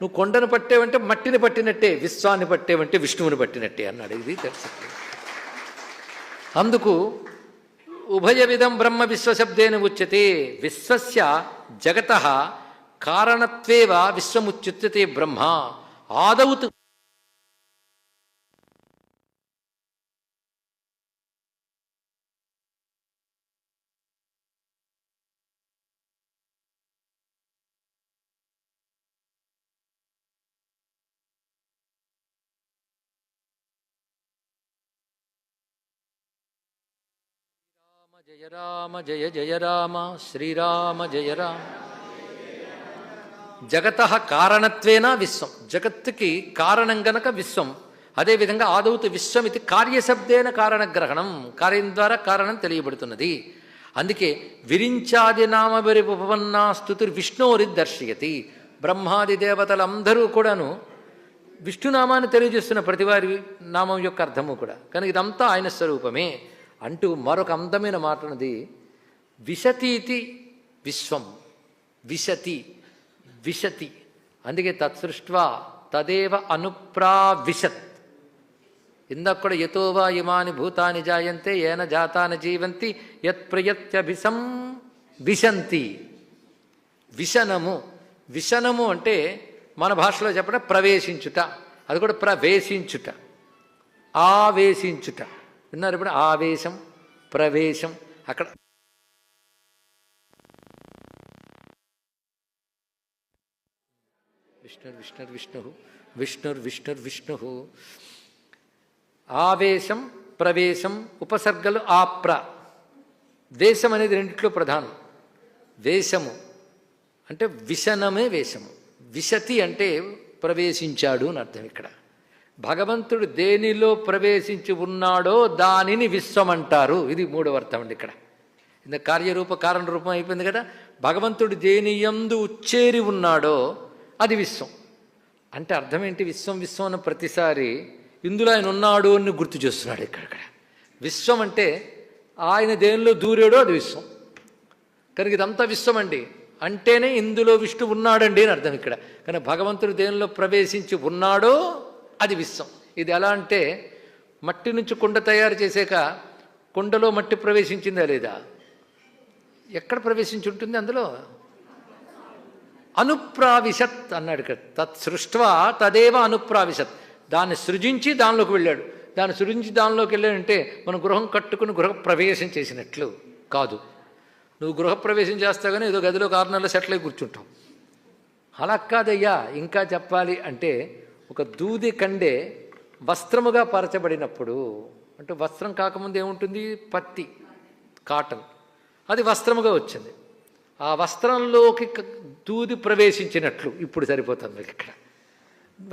నువ్వు కొండను పట్టేవంటే మట్టిని పట్టినట్టే విశ్వాన్ని పట్టేవంటే విష్ణువుని పట్టినట్టే అన్నాడు. ఇది తెలుసు అందుకు ఉభయ విధం బ్రహ్మ విశ్వశబ్దేన ఉచ్యతే విశ్వస్య జగత కారణత్వేవ విశ్వముచ్యుత్యతే బ్రహ్మ. ఆదౌత్ జయ రామ జయ జయ రామ శ్రీరామ జయ రామ. జగత కారణత్వేన విశ్వం. జగత్తుకి కారణం గనక విశ్వం. అదేవిధంగా ఆదౌతు విశ్వం ఇది కార్యశబ్దేన కారణగ్రహణం. కార్యం ద్వారా కారణం తెలియబడుతున్నది. అందుకే విరించాది నామ ఉపపన్నా స్థుతుర్ విష్ణువురి దర్శయతి. బ్రహ్మాది దేవతలందరూ కూడాను విష్ణునామాన్ని తెలియజేస్తున్న ప్రతివారి నామం యొక్క అర్థము కూడా. కనుక ఇదంతా ఆయన స్వరూపమే. అంటూ మరొక అందమైన మాట ఉన్నది విశతీతి విశ్వం విశతి విశతి. అందుకే తత్సృష్వా తదేవ అనుప్రావిశత్. ఇందాక కూడా యతోవా ఇమాని భూతాని జాయంతే ఏన జాతాన జీవంతి యత్ ప్రయత్యభిసం విశంతి. విశనము విశనము అంటే మన భాషలో చెప్పడం ప్రవేశించుట అది కూడా ప్రవేశించుట ఆవేశించుట. విన్నారు ఇప్పుడు ఆవేశం ప్రవేశం అక్కడ. విష్ణుర్ విష్ణుర్ విష్ణు విష్ణుర్ విష్ణుర్ విష్ణు. ఆవేశం ప్రవేశం ఉపసర్గలు ఆప్ర వేషం అనేది రెండిట్లో ప్రధానం. వేషము అంటే విషనమే వేషము విశతి అంటే ప్రవేశించాడు అని అర్థం ఇక్కడ. భగవంతుడు దేనిలో ప్రవేశించి ఉన్నాడో దానిని విశ్వం అంటారు ఇది మూడవ అర్థం అండి ఇక్కడ. ఇంత కార్యరూప కారణ రూపం అయిపోయింది కదా. భగవంతుడు దేని యందు ఉచ్చేరి ఉన్నాడో అది విశ్వం. అంటే అర్థం ఏంటి? విశ్వం విశ్వం అన్న ప్రతిసారి ఇందులో ఆయన ఉన్నాడు అని గుర్తు చేస్తున్నాడు ఇక్కడ ఇక్కడ. విశ్వం అంటే ఆయన దేనిలో దూరాడో అది విశ్వం. కనుక ఇదంతా విశ్వం అండి. అంటేనే ఇందులో విష్ణు ఉన్నాడండి అని అర్థం ఇక్కడ. కానీ భగవంతుడు దేనిలో ప్రవేశించి ఉన్నాడో అది విశ్వం. ఇది ఎలా అంటే మట్టి నుంచి కుండ తయారు చేసాక కుండలో మట్టి ప్రవేశించిందా లేదా? ఎక్కడ ప్రవేశించి ఉంటుంది అందులో? అనుప్రావిశత్ అన్నాడు ఇక్కడ. తత్ సృష్ట్వా తదేవ అనుప్రావిశత్. దాన్ని సృజించి దానిలోకి వెళ్ళాడు. దాన్ని సృజించి దానిలోకి వెళ్ళాడంటే మనం గృహం కట్టుకుని గృహ ప్రవేశం చేసినట్లు కాదు. నువ్వు గృహప్రవేశం చేస్తావు కానీ ఏదో గదిలో ఆరు నెలలు సెటిల్ అయి కూర్చుంటావు. అలా కాదయ్యా. ఇంకా చెప్పాలి అంటే ఒక దూది కండే వస్త్రముగా పరచబడినప్పుడు అంటే వస్త్రం కాకముందు ఏముంటుంది? పత్తి కాటన్. అది వస్త్రముగా వచ్చింది. ఆ వస్త్రంలోకి దూది ప్రవేశించినట్లు ఇప్పుడు సరిపోతుంది మీకు ఇక్కడ.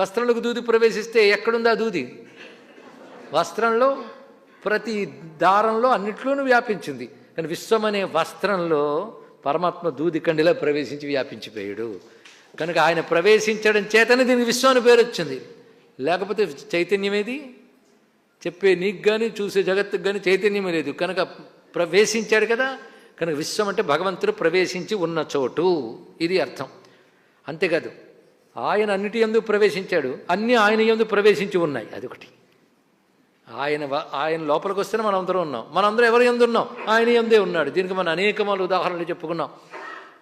వస్త్రంలోకి దూది ప్రవేశిస్తే ఎక్కడుంది ఆ దూది? వస్త్రంలో ప్రతి దారంలో అన్నిట్లోనూ వ్యాపించింది. కానీ విశ్వం అనే వస్త్రంలో పరమాత్మ దూది కండిలో ప్రవేశించి వ్యాపించిపోయాడు. కనుక ఆయన ప్రవేశించడం చేతనే దీనికి విశ్వం అని పేరు వచ్చింది. లేకపోతే చైతన్యం ఏది? చెప్పే నీకు కానీ చూసే జగత్తుకు కానీ చైతన్యమే లేదు. కనుక ప్రవేశించాడు కదా కనుక విశ్వం అంటే భగవంతుడు ప్రవేశించి ఉన్న చోటు. ఇది అర్థం. అంతేకాదు ఆయన అన్నిటి ఎందు ప్రవేశించాడు. అన్నీ ఆయన ఎందు ప్రవేశించి ఉన్నాయి. అదొకటి ఆయన ఆయన లోపలికి వస్తేనే మనం ఉన్నాం. మనందరం ఎవరి ఎందు ఉన్నాం? ఆయన ఎందే ఉన్నాడు. దీనికి మనం అనేకమాలు ఉదాహరణలు చెప్పుకున్నాం.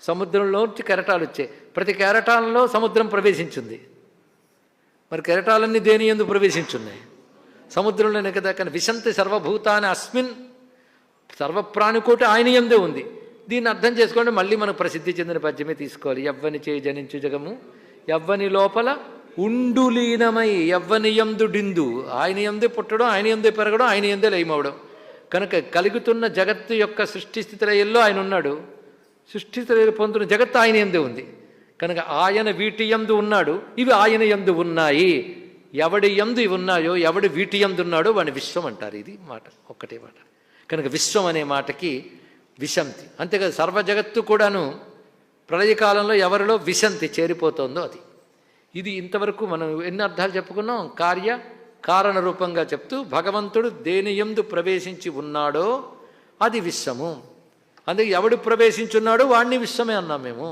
సముద్రంలోంచి కెరటాలు వచ్చాయి. ప్రతి కెరటాలలో సముద్రం ప్రవేశించింది. మరి కెరటాలన్నీ దేని ఎందుకు ప్రవేశించున్నాయి? సముద్రంలోనే కదా కానీ విశంతి సర్వభూతాన్ని అస్మిన్ సర్వప్రాణికోటి ఆయన ఎందే ఉంది. దీన్ని అర్థం చేసుకోండి మళ్ళీ మనకు ప్రసిద్ధి చెందిన పద్యమే తీసుకోవాలి. ఎవ్వని చేయి జనించు జగము ఎవ్వని లోపల ఉండులీనమై ఎవ్వని ఎందు డిందు. ఆయన ఎందే పుట్టడం ఆయన ఎందే పెరగడం ఆయన ఎందే లయమవడం. కనుక కలుగుతున్న జగత్తు యొక్క సృష్టి స్థితిలయల్లో ఆయన ఉన్నాడు. సృష్టితలేని పొందుతున్న జగత్ ఆయన ఎందు ఉంది. కనుక ఆయన వీటి ఎందు ఉన్నాడు ఇవి ఆయన ఎందు ఉన్నాయి. ఎవడి ఎందు ఇవి ఉన్నాయో ఎవడి వీటి ఎందు ఉన్నాడో వాడిని విశ్వం అంటారు. ఇది మాట ఒక్కటే మాట. కనుక విశ్వం అనే మాటకి విశంతి. అంతేకాదు సర్వ జగత్తు కూడాను ప్రళయకాలంలో ఎవరిలో విశంతి చేరిపోతుందో అది. ఇది ఇంతవరకు మనం ఎన్ని అర్థాలు చెప్పుకున్నాం? కార్య కారణ రూపంగా చెప్తూ భగవంతుడు దేని ఎందు ప్రవేశించి ఉన్నాడో అది విశ్వము. అందుకే ఎవడు ప్రవేశించున్నాడో వాడిని విశ్వమే అన్నాం మేము.